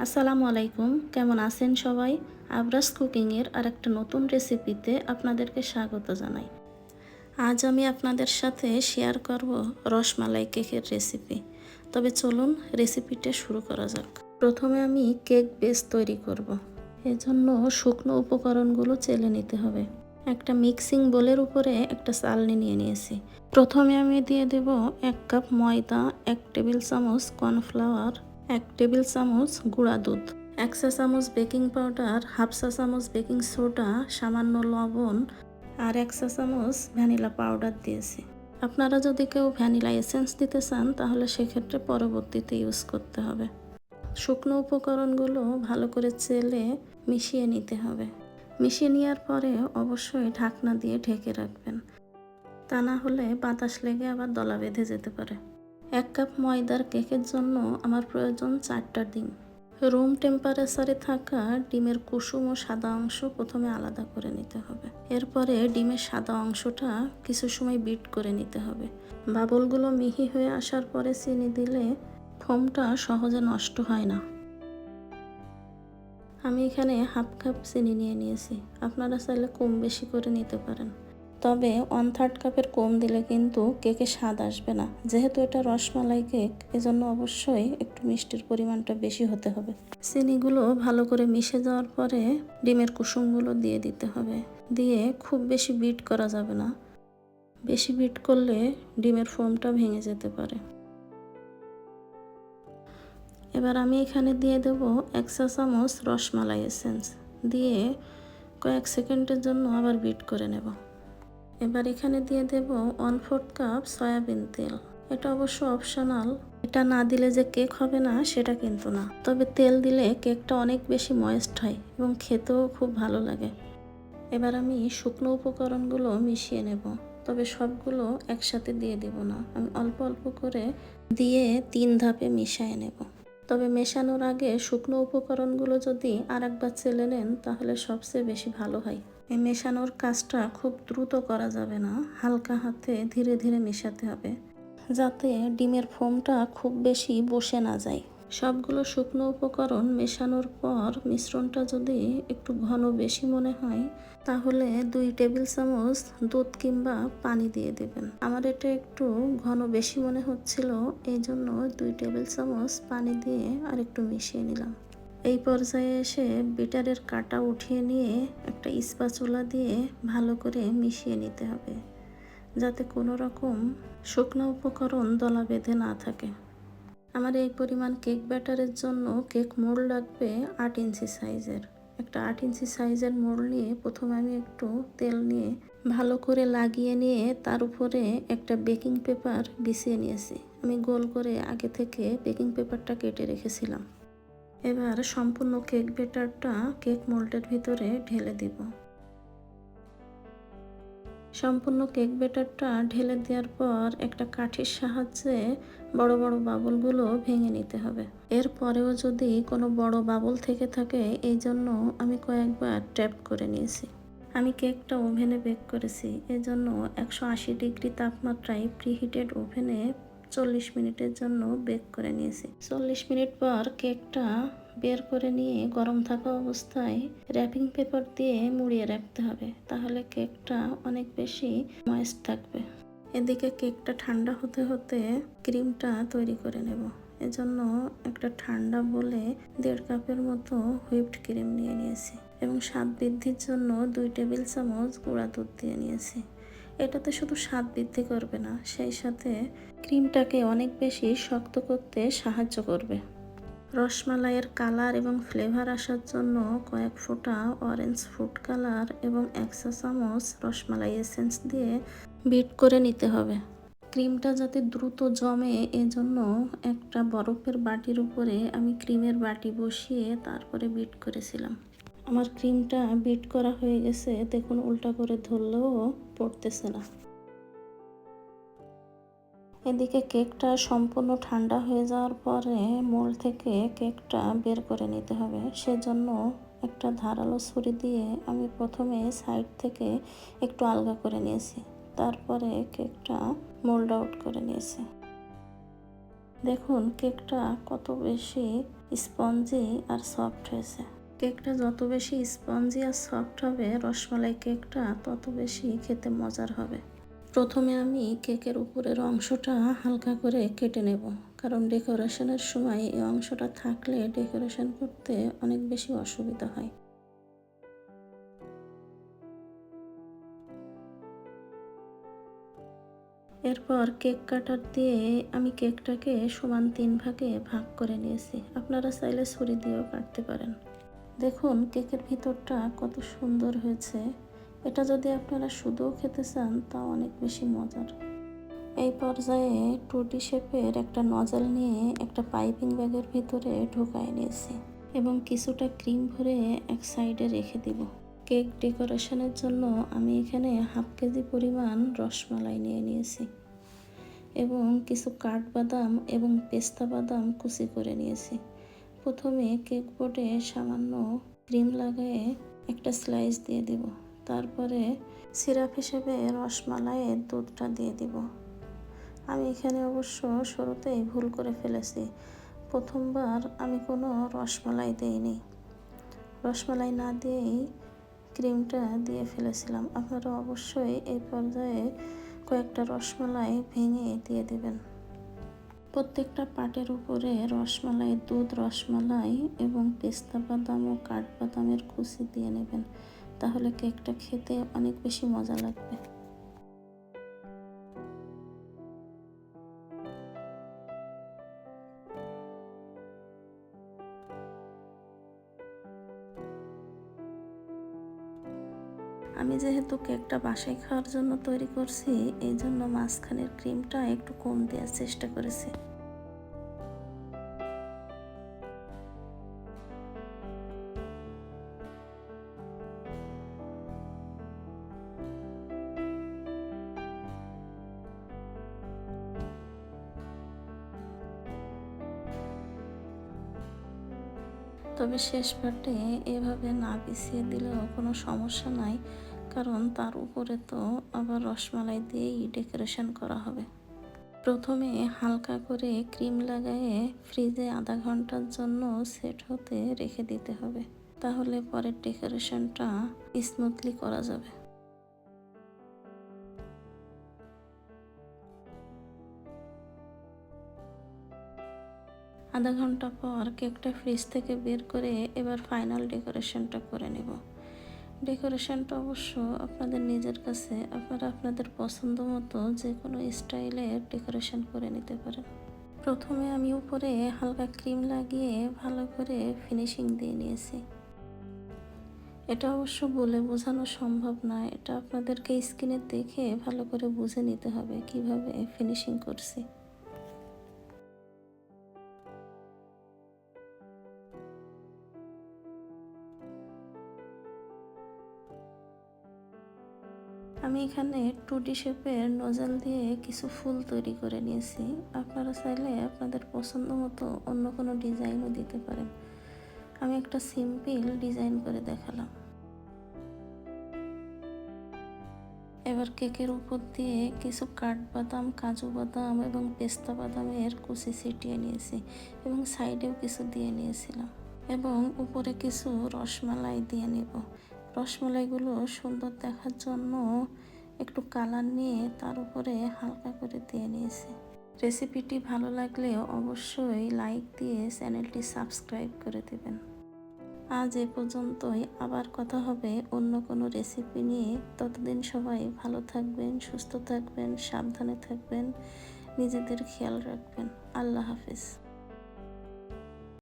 আসসালামু আলাইকুম। কেমন আছেন সবাই? আবরাস কুকিংয়ের আর একটা নতুন রেসিপিতে আপনাদেরকে স্বাগত জানাই। আজ আমি আপনাদের সাথে শেয়ার করব রসমালাই কেকের রেসিপি। তবে চলুন রেসিপিটা শুরু করা যাক। প্রথমে আমি কেক বেস তৈরি করব। এজন্য শুকনো উপকরণগুলো চেলে নিতে হবে। একটা মিক্সিং বোলের উপরে একটা চালনি নিয়ে নিয়েছি। প্রথমে আমি দিয়ে দেব এক কাপ ময়দা, এক টেবিল চামচ কর্নফ্লাওয়ার এক টেবিল চামচ গুঁড়া দুধ, এক চা চামচ বেকিং পাউডার, হাফ চা চামচ বেকিং সোডা, সামান্য লবণ আর এক চা চামচ ভ্যানিলা পাউডার দিয়েছি। আপনারা যদি কেউ ভ্যানিলা এসেন্স দিতে চান, তাহলে সেক্ষেত্রে পরবর্তীতে ইউজ করতে হবে। শুকনো উপকরণগুলো ভালো করে চেলে মিশিয়ে নিতে হবে। মিশিয়ে নেওয়ার পরে অবশ্যই ঢাকনা দিয়ে ঢেকে রাখবেন। তা না হলে বাতাস লেগে আবার দলা বেঁধে যেতে পারে। এক কাপ ময়দার কেকের জন্য আমার প্রয়োজন চারটা ডিম। রুম টেম্পারেচারে থাকা ডিমের কুসুম ও সাদা অংশ প্রথমে আলাদা করে নিতে হবে। এরপরে ডিমের সাদা অংশটা কিছু সময় বিট করে নিতে হবে। বাবলগুলো মিহি হয়ে আসার পরে চিনি দিলে ফোমটা সহজে নষ্ট হয় না। আমি এখানে হাফ কাপ চিনি নিয়ে নিয়েছি। আপনারা চাইলে কম বেশি করে নিতে পারেন। তবে ওয়ান থার্ড কাপের কম দিলে কিন্তু কেকে স্বাদ আসবে না। যেহেতু এটা রসমালাই কেক, এজন্য অবশ্যই একটু মিষ্টির পরিমাণটা বেশি হতে হবে। চিনিগুলো ভালো করে মিশে যাওয়ার পরে ডিমের কুসুমগুলো দিয়ে দিতে হবে। দিয়ে খুব বেশি বিট করা যাবে না। বেশি বিট করলে ডিমের ফোমটা ভেঙে যেতে পারে। এবার আমি এখানে দিয়ে দেব এক চা চামচ রসমালাই এসেন্স। দিয়ে কয়েক সেকেন্ডের জন্য আবার বিট করে নেব। এবার এখানে দিয়ে দেব ওয়ান ফোর্থ কাপ সয়াবিন তেল। এটা অবশ্য অপশনাল এটা না দিলে যে কেক হবে না, সেটা কিন্তু না। তবে তেল দিলে কেকটা অনেক বেশি ময়েস্ট হয় এবং খেতেও খুব ভালো লাগে। এবার আমি শুকনো উপকরণগুলো মিশিয়ে নেব। তবে সবগুলো একসাথে দিয়ে দেব না। আমি অল্প অল্প করে দিয়ে তিন ধাপে মিশিয়ে নেব। তবে মেশানোর আগে শুকনো উপকরণগুলো যদি আর একবার চেলে নেন, তাহলে সবচেয়ে বেশি ভালো হয়। এই মেশানোর কাজটা খুব দ্রুত করা যাবে না, হালকা হাতে ধীরে ধীরে মেশাতে হবে, যাতে ডিমের ফোমটা খুব বেশি বসে না যায়। সবগুলো শুকনো উপকরণ মেশানোর পর মিশ্রণটা যদি একটু ঘন বেশি মনে হয়, তাহলে দুই টেবিল চামচ দুধ কিংবা পানি দিয়ে দেবেন। আমার এটা একটু ঘন বেশি মনে হচ্ছিল এই জন্য দুই টেবিল চামচ পানি দিয়ে আর একটু মিশিয়ে নিলাম। এই পর্যায়ে এসে বিটারের কাটা উঠিয়ে নিয়ে একটা ইস্পাচুলা দিয়ে ভালো করে মিশিয়ে নিতে হবে, যাতে কোনো রকম শুকনো উপকরণ দলা বেঁধে না থাকে। আমার এই পরিমাণ কেক ব্যাটারের জন্য কেক মোড় লাগবে আট ইঞ্চি সাইজের একটা আট ইঞ্চি সাইজের মোড় নিয়ে প্রথমে আমি একটু তেল নিয়ে ভালো করে লাগিয়ে নিয়ে তার উপরে একটা বেকিং পেপার বিছিয়ে নিয়েছি। আমি গোল করে আগে থেকে বেকিং পেপারটা কেটে রেখেছিলাম। এবার সম্পূর্ণ কেক বেটারটা কেক মোল্ডের ভিতরে ঢেলে দিব। সম্পূর্ণ কেক ব্যাটারটা ঢেলে দেওয়ার পর একটা কাঠির সাহায্যে বড় বড় বাবলগুলো ভেঙে নিতে হবে। এরপরেও যদি কোনো বড় বাবল থেকে থাকে, এই জন্য আমি কয়েকবার ট্যাপ করে নিয়েছি। আমি কেকটা ওভেনে বেক করেছি এজন্য একশো আশি ডিগ্রি তাপমাত্রায় প্রিহিটেড ওভেনে চল্লিশ মিনিটের জন্য বেক করে নিয়েছি। চল্লিশ মিনিট পর কেকটা বের করে নিয়ে গরম থাকা অবস্থায় র্যাপিং পেপার দিয়ে মুড়িয়ে রাখতে হবে। তাহলে কেকটা অনেক বেশি ময়েস্ট থাকবে। এদিকে কেকটা ঠান্ডা হতে হতে ক্রিমটা তৈরি করে নেব। এজন্য একটা ঠান্ডা বলে দেড় কাপের মতো হুইপড ক্রিম নিয়ে নিয়েছি এবং স্বাদ বৃদ্ধির জন্য দুই টেবিল চামচ গুঁড়া দুধ দিয়ে নিয়েছি। এটাতে শুধু স্বাদ বৃদ্ধি করবে না, সেই সাথে ক্রিমটাকে অনেক বেশি শক্ত করতে সাহায্য করবে। রসমালাইয়ের কালার এবং ফ্লেভার আসার জন্য কয়েক ফোঁটা অরেঞ্জ ফুড কালার এবং একশো চামচ রসমালাই এসেন্স দিয়ে বিট করে নিতে হবে। ক্রিমটা যাতে দ্রুত জমে, এজন্য একটা বরফের বাটির উপরে আমি ক্রিমের বাটি বসিয়ে তারপরে বিট করেছিলাম। আমার ক্রিমটা বিট করা হয়ে গেছে, দেখুন উল্টা করে ধরলেও পড়তেছে না। এদিকে কেকটা সম্পূর্ণ ঠান্ডা হয়ে যাওয়ার পরে মোল থেকে কেকটা বের করে নিতে হবে। সেজন্য একটা ধারালো ছুরি দিয়ে আমি প্রথমে সাইড থেকে একটু আলগা করে নিয়েছি। তারপরে কেকটা মোল্ড আউট করে নিয়েছি। দেখুন, কেকটা কত বেশি স্পঞ্জি আর সফট হয়েছে। কেকটা যত বেশি স্পঞ্জি আর সফট হবে, রসমালাই কেকটা তত বেশি খেতে মজার হবে। প্রথমে আমি কেকের উপরের অংশটা হালকা করে কেটে নেব। কারণ ডেকোরেশনের সময় এই অংশটা থাকলে ডেকোরেশন করতে অনেক বেশি অসুবিধা হয়। এরপর কেক কাটার দিয়ে আমি কেকটাকে সমান তিন ভাগে ভাগ করে নিয়েছি। আপনারা চাইলে ছুরি দিয়েও কাটতে পারেন। দেখুন, কেকের ভিতরটা কত সুন্দর হয়েছে। এটা যদি আপনারা শুধুও খেতে চান তা অনেক বেশি মজার। এই পর্যায়ে টুটি শেপের একটা নজল নিয়ে একটা পাইপিং ব্যাগের ভিতরে ঢোকায় নিয়েছি এবং কিছুটা ক্রিম ভরে এক সাইডে রেখে দিব। কেক ডেকোরেশনের জন্য আমি এখানে হাফ কেজি পরিমাণ রসমালাই নিয়ে নিয়েছি এবং কিছু কাঠবাদাম এবং পেস্তা বাদাম কুচি করে নিয়েছি। প্রথমে কেক বোর্ডে সামান্য ক্রিম লাগিয়ে একটা স্লাইস দিয়ে দিব। তারপরে সিরাপ হিসেবে রসমালাইয়ের দুধটা দিয়ে দিব। আমি এখানে অবশ্য শুরুতেই ভুল করে ফেলেছি। প্রথমবার আমি কোনো রসমালাই দেইনি। রসমালাই না দিয়েই ক্রিমটা দিয়ে ফেলেছিলাম। আপনারা অবশ্যই এই পর্যায়ে কয়েকটা রসমালাই ভেঙে দিয়ে দেবেন। প্রত্যেকটা পাটের উপরে রসমালাই, দুধ রসমালাই এবং পেস্তা বাদাম ও কাঠবাদামের কুচি দিয়ে নেবেন। তাহলে কেকটা খেতে অনেক বেশি মজা লাগবে। আমি যেহেতু কেকটা বাসায় খাওয়ার জন্য তৈরি করছি, এই জন্য মাঝখানের ক্রিমটা একটু কম দেওয়ার চেষ্টা করেছি। তবে শেষ পার্টে এভাবে না পিছিয়ে দিলেও কোনো সমস্যা নাই, কারণ তার উপরে তো আবার রসমালাই দিয়েই ডেকোরেশন করা হবে। প্রথমে হালকা করে ক্রিম লাগায়ে ফ্রিজে আধা ঘণ্টার জন্য সেট হতে রেখে দিতে হবে, তাহলে পরের ডেকোরেশনটা স্মুথলি করা যাবে। আধা ঘণ্টা পর কেকটা ফ্রিজ থেকে বের করে এবার ফাইনাল ডেকোরেশনটা করে নেব। ডেকোরেশনটা অবশ্য আপনাদের নিজের কাছে, আপনারা আপনাদের পছন্দ মতো যে কোনো স্টাইলের ডেকোরেশন করে নিতে পারেন। প্রথমে আমি উপরে হালকা ক্রিম লাগিয়ে ভালো করে ফিনিশিং দিয়ে নিয়েছি। এটা অবশ্য বলে বোঝানো সম্ভব না, এটা আপনাদেরকে স্ক্রিনে দেখে ভালো করে বুঝে নিতে হবে কীভাবে ফিনিশিং করছি। এখানে টুটি শেপের নজল দিয়ে কিছু ফুল তৈরি করে নিয়েছি। আপনারা চাইলে আপনাদের পছন্দ মতো অন্য কোনো ডিজাইনও দিতে পারেন। আমি একটা সিম্পল ডিজাইন করে দেখালাম। এবার কেকের উপর দিয়ে কিছু কাঠবাদাম, কাজু বাদাম এবং পেস্তা বাদামের কুচি ছিটিয়ে নিয়েছি এবং সাইডেও কিছু দিয়ে নিয়েছিলাম এবং উপরে কিছু রসমালাই দিয়ে নেব। রসমালাইগুলো সুন্দর দেখার জন্য একটু কালার নিয়ে তার উপরে হালকা করে দিয়ে নিয়েছি। রেসিপিটি ভালো লাগলে অবশ্যই লাইক দিয়ে চ্যানেলটি সাবস্ক্রাইব করে দেবেন। আজ এ পর্যন্তই, আবার কথা হবে অন্য কোনো রেসিপি নিয়ে। ততদিন সবাই ভালো থাকবেন, সুস্থ থাকবেন, সাবধানে থাকবেন, নিজেদের খেয়াল রাখবেন। আল্লাহ হাফিজ।